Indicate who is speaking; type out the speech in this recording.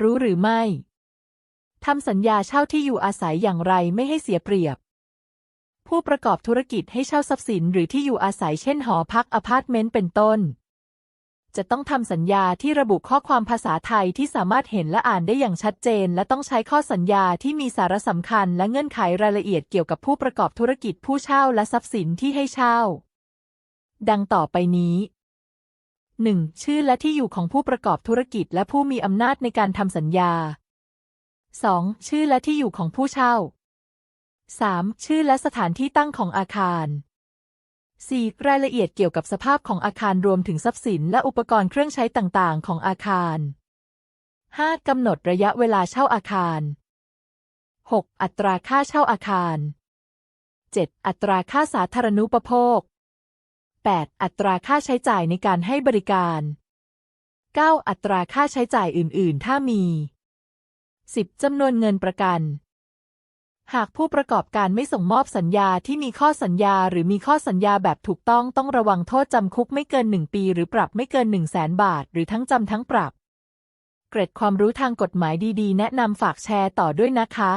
Speaker 1: รู้หรือไม่ทำสัญญาเช่าที่อยู่อาศัยอย่างไรไม่ให้เสียเปรียบ ผู้ประกอบธุรกิจให้เช่าทรัพย์สินหรือที่อยู่อาศัยเช่นหอพักอพาร์ตเมนต์เป็นต้น จะต้องทำสัญญาที่ระบุข้อความภาษาไทยที่สามารถเห็นและอ่านได้อย่างชัดเจน และต้องใช้ข้อสัญญาที่มีสาระสำคัญ และเงื่อนไขรายละเอียดเกี่ยวกับผู้ประกอบธุรกิจผู้เช่าและทรัพย์สินที่ให้เช่า ดังต่อไปนี้ 1. ชื่อและที่อยู่ของผู้ประกอบธุรกิจและผู้มีอำนาจในการทำสัญญา 2. ชื่อและที่อยู่ของผู้เช่า 3. ชื่อและสถานที่ตั้งของอาคาร 4. รายละเอียดเกี่ยวกับสภาพของอาคารรวมถึงทรัพย์สินและอุปกรณ์เครื่องใช้ต่างๆ ของอาคาร 5. กำหนดระยะเวลาเช่าอาคาร 6. อัตราค่าเช่าอาคาร 7. อัตราค่าสาธารณูปโภค 8. อัตราค่าใช้จ่ายในการให้บริการ 9. อัตราค่าใช้จ่ายอื่น ๆ ถ้ามี 10. จำนวนเงินประกัน หากผู้ประกอบการไม่ส่งมอบสัญญาที่มีข้อสัญญาหรือมีข้อสัญญาแบบถูกต้องต้องระวังโทษจำคุกไม่เกิน 1 ปี หรือปรับไม่เกิน 1 0 0 0 0แสนบาท หรือทั้งจำทั้งปรับ เกร็ดความรู้ทางกฎหมายดี ๆ แนะนำฝากแชร์ต่อด้วยนะคะ